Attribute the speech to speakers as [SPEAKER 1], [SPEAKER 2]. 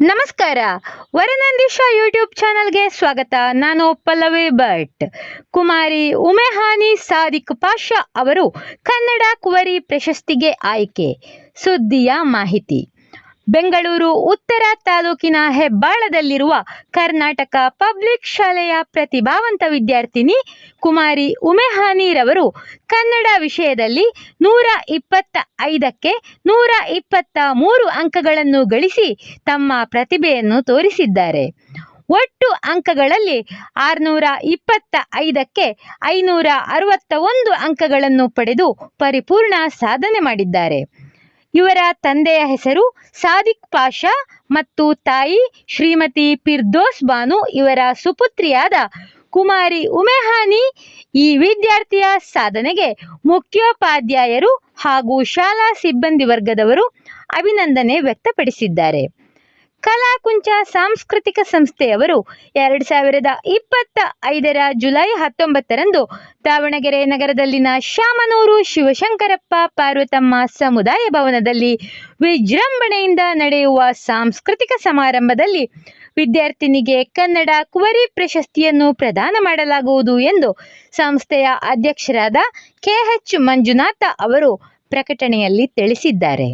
[SPEAKER 1] ನಮಸ್ಕಾರ. ವರನಂದೀಶ ಯೂಟ್ಯೂಬ್ ಚಾನಲ್ಗೆ ಸ್ವಾಗತ. ನಾನು ಪಲ್ಲವಿ ಭಟ್. ಕುಮಾರಿ ಉಮೆಹಾನಿ ಸಾದಿಕ್ ಪಾಷಾ ಅವರು ಕನ್ನಡ ಕುವರಿ ಪ್ರಶಸ್ತಿಗೆ ಆಯ್ಕೆ. ಸುದ್ದಿಯ ಮಾಹಿತಿ. ಬೆಂಗಳೂರು ಉತ್ತರ ತಾಲೂಕಿನ ಹೆಬ್ಬಾಳದಲ್ಲಿರುವ ಕರ್ನಾಟಕ ಪಬ್ಲಿಕ್ ಶಾಲೆಯ ಪ್ರತಿಭಾವಂತ ವಿದ್ಯಾರ್ಥಿನಿ ಕುಮಾರಿ ಉಮೆಹಾನಿರವರು ಕನ್ನಡ ವಿಷಯದಲ್ಲಿ ನೂರ ಇಪ್ಪತ್ತ ಐದಕ್ಕೆ ನೂರ ಇಪ್ಪತ್ತ ಮೂರು ಅಂಕಗಳನ್ನು ಗಳಿಸಿ ತಮ್ಮ ಪ್ರತಿಭೆಯನ್ನು ತೋರಿಸಿದ್ದಾರೆ. ಒಟ್ಟು ಅಂಕಗಳಲ್ಲಿ ಆರುನೂರ ಇಪ್ಪತ್ತ ಐದಕ್ಕೆ ಐನೂರ ಅರವತ್ತ ಒಂದು ಅಂಕಗಳನ್ನು ಪಡೆದು ಪರಿಪೂರ್ಣ ಸಾಧನೆ ಮಾಡಿದ್ದಾರೆ. ಇವರ ತಂದೆಯ ಹೆಸರು ಸಾದಿಕ್ ಪಾಷಾ ಮತ್ತು ತಾಯಿ ಶ್ರೀಮತಿ ಪಿರ್ದೋಸ್ ಬಾನು. ಇವರ ಸುಪುತ್ರಿಯಾದ ಕುಮಾರಿ ಉಮೆಹಾನಿ ಈ ವಿದ್ಯಾರ್ಥಿಯ ಸಾಧನೆಗೆ ಮುಖ್ಯೋಪಾಧ್ಯಾಯರು ಹಾಗೂ ಶಾಲಾ ಸಿಬ್ಬಂದಿ ವರ್ಗದವರು ಅಭಿನಂದನೆ ವ್ಯಕ್ತಪಡಿಸಿದ್ದಾರೆ. ಕಲಾಕುಂಚ ಸಾಂಸ್ಕೃತಿಕ ಸಂಸ್ಥೆಯವರು ಎರಡು ಸಾವಿರದ ಇಪ್ಪತ್ತ ಐದರ ಜುಲೈ ಹತ್ತೊಂಬತ್ತರಂದು ದಾವಣಗೆರೆ ನಗರದಲ್ಲಿನ ಶಾಮನೂರು ಶಿವಶಂಕರಪ್ಪ ಪಾರ್ವತಮ್ಮ ಸಮುದಾಯ ಭವನದಲ್ಲಿ ವಿಜೃಂಭಣೆಯಿಂದ ನಡೆಯುವ ಸಾಂಸ್ಕೃತಿಕ ಸಮಾರಂಭದಲ್ಲಿ ವಿದ್ಯಾರ್ಥಿನಿಗೆ ಕನ್ನಡ ಕುವರಿ ಪ್ರಶಸ್ತಿಯನ್ನು ಪ್ರದಾನ ಮಾಡಲಾಗುವುದು ಎಂದು ಸಂಸ್ಥೆಯ ಅಧ್ಯಕ್ಷರಾದ ಕೆಎಚ್ ಮಂಜುನಾಥ ಅವರು ಪ್ರಕಟಣೆಯಲ್ಲಿ ತಿಳಿಸಿದ್ದಾರೆ.